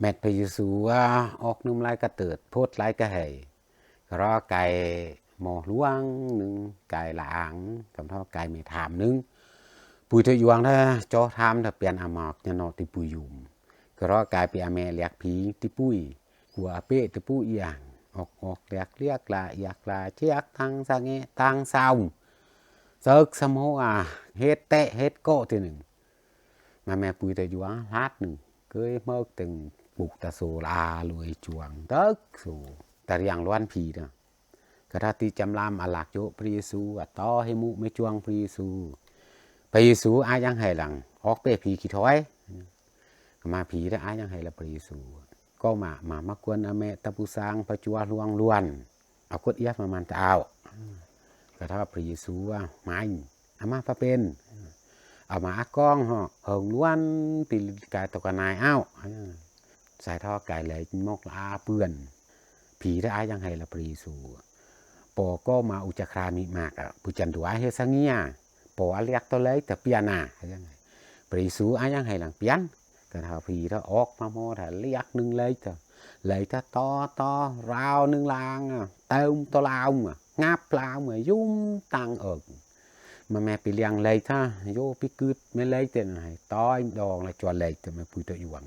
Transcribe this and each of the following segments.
แมทพระเยซูว่าออกนุ่มลายกระเติดโพดลายกระเหยกรอไก่หมอหลวงหนึ่งไก่หลางกำเท่าไก่ไม่ถามหนึงปุยเทยวงถ้าจอทามถ้าเปลี่ยนอามอกจะนอติปุยยุมก็รอไก่เปียแม่เลียกผีติปุยหัวเป้ติปุยอีหยังออกออกเรียกเรียกลาอยากลาเชียกทางสังเงทางเศร้าเซิกสมโหอะเฮ็ดเตะเฮ็ดโกทีหนึ่ง mà mẹ bùi tờ dùa lát nè cưới mơ từng bục ta sổ la lùi chuồng tớt sổ ta บุกตะโซลาลวยจวงเติกสูแต่อย่างล้วนผีนะกระทติจำรามอลักโยพระเยซูอัต่อให้มุไม่จวงพระเยซูพระเยซูอายังให้หลังออกเปผีขี้ถอยมาผีได้อายังให้ละพระเยซูก็มามามากวนอเมตะปูซางประจัวลวงลวนเอากดเอียดมามันจะเอากระทพระเยซูว่าไม่อามาพระเป็นเอามาอากองหอเฮงล้วนปีกายตกนายเอ้า สายท่อไก่ไหลมอกลาเปื้อน ผีระอายังไงละปรีสูปอก็มาอุจครามิมากอะปุจันตัวเฮสังเงียปออเลียกตัวเลยแต่เปียนายังไงปรีสูอายังไงหลังเปียนก็ถ้าผีถ้าออกมาโมถ้าเลียกนึ่งเลยจะเลยถ้าต่อต่อราวหนึ่งลางอะเติมตัวลาวอะงับลาวอะยุ่มตังเอิกมาแม่ไปเลี้ยงเลยถ้าโยพิกึดไม่เลยแต่ไหนต้อยดองละจวนเลยแต่มาพูดตัวอยู่วัง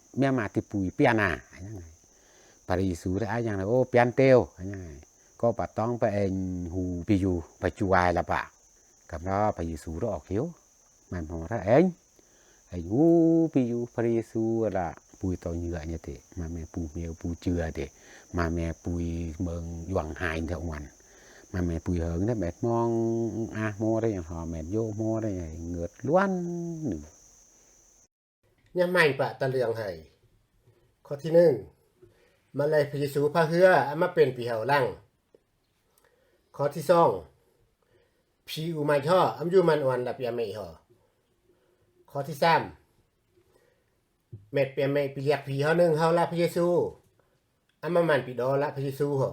แม่มาติปุยเปียนาอะไรยังไงปารีสูได้อะไรยังไงโอ้เปียนเตียวอะไรยังไงก็ปะต้องไปเองหูปิยูไปจูไอละปะกับเราปารีสูเราออกเขียวมันพอได้เองไอ้งูปิยู่ปารีสูละปุยต่อเหยื่อเนี่ยเตะมาแม่ปูเมียวปูเจือเตะมาแม่ปุยเมืองหวังหายเทวันมาแม่ปุยเหิงได้แม่มองอาโมได้อย่างหอแม่โยโมได้อย่างเงือดล้วนหนึ่ง ไม่ปะตะเลืองให้ข้อที่หนึ่งมาเลยพระเยซูพระเฮือเอามาเป็นปีเฮาลังข้อที่สองพีอุมาช่ออำยูมันอวนละเปียเมหอข้อที่สามเม็ดเปียเมปีเรียกผีเฮาหนึ่งเฮาละพระเยซูอามามันปีดอละพระเยซูหอ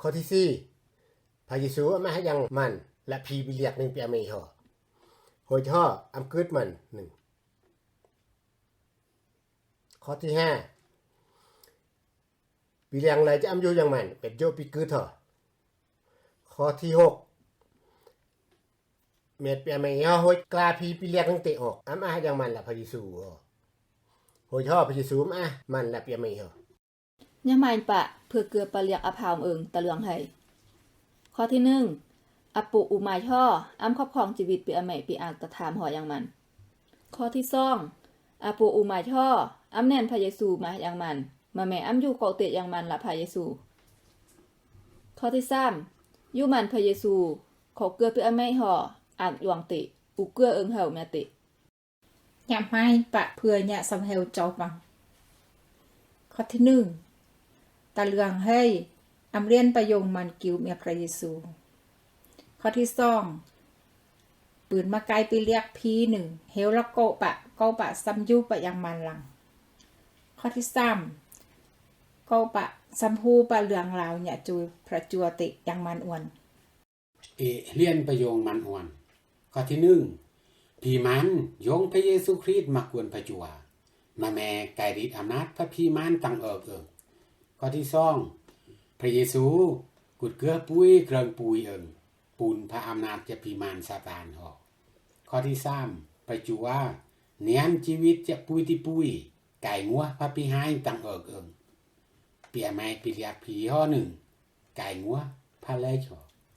ข้อที่สี่พระเยซูเอามาให้ยังมัน และพีปีเรียกหนึ่งเปียเมหอโหยช่ออำกึดมันหนึ่ง ข้อที่ห้าปีเลียงไรจะอำอยู่อย่างมันเป็ดโยปีกือเถอะข้อที่หกเม็ดเปียไม่ย่อหดกลาพีปีเลียงตั้งเตะออกอ้ำอาอย่างมันละพระเยซูโหยช่อพระเยซูอ้ามันละเปียไม่เหรอยามายปะเพื่อเกือปลาเลียกอภาวเอิงตะเลืองไห้ข้อที่หนึ่งอปุอุมายช่ออ้ำครอบครองชีวิตปีอเมปีอากตะถามหออย่างมัน ข้อที่สองอปุอุมายช่อ อ้ำแน่นพระเยซูมาอย่างมัน มาแม่อ้ำอยู่เกาะเตะอย่างมันละพระเยซู ข้อที่สามยู่มันพระเยซูขอเกลือปีอเมหออากหลวงติอุเกลือเอิงเห่าแม่ติ nhằm hai bạ thừa nhạ sầm heo cháu bằng ข้อที่หนึ่งตาเลืองให้อำเรียนประโยงมันกิวเมียพระเยซู ข้อที่สองปืนมาไกลไปเรียกพีหนึ่งเฮลละโกปะโกปะซัมยูปะยังมันหลัง ข้อที่สามกะปะซัมฮูปะเหลืองลาวเนี่ยจูพระจัวติยังมันอวนเอเลียนประโยงมันอ่อนข้อที่หนึ่งพีมันยงพระเยซูคริสต์มากวนพระจัวมาแม่ไก่ฤทธิ์อำนาจพระพีมันตังเอิกเอิงข้อที่สองพระเยซูกุดเกลือปุ้ยเกริงปุยเอิงปูนพระอำนาจจะพีมันซาตานหอกข้อที่สามพระจัวเนียนชีวิตจะปุยที่ปุย ไก่งัวพระพี่หายตังเอิกเอิงเปียไม้ปีเรียกผีห่อหนึ่งไก่งัวพระเลชอ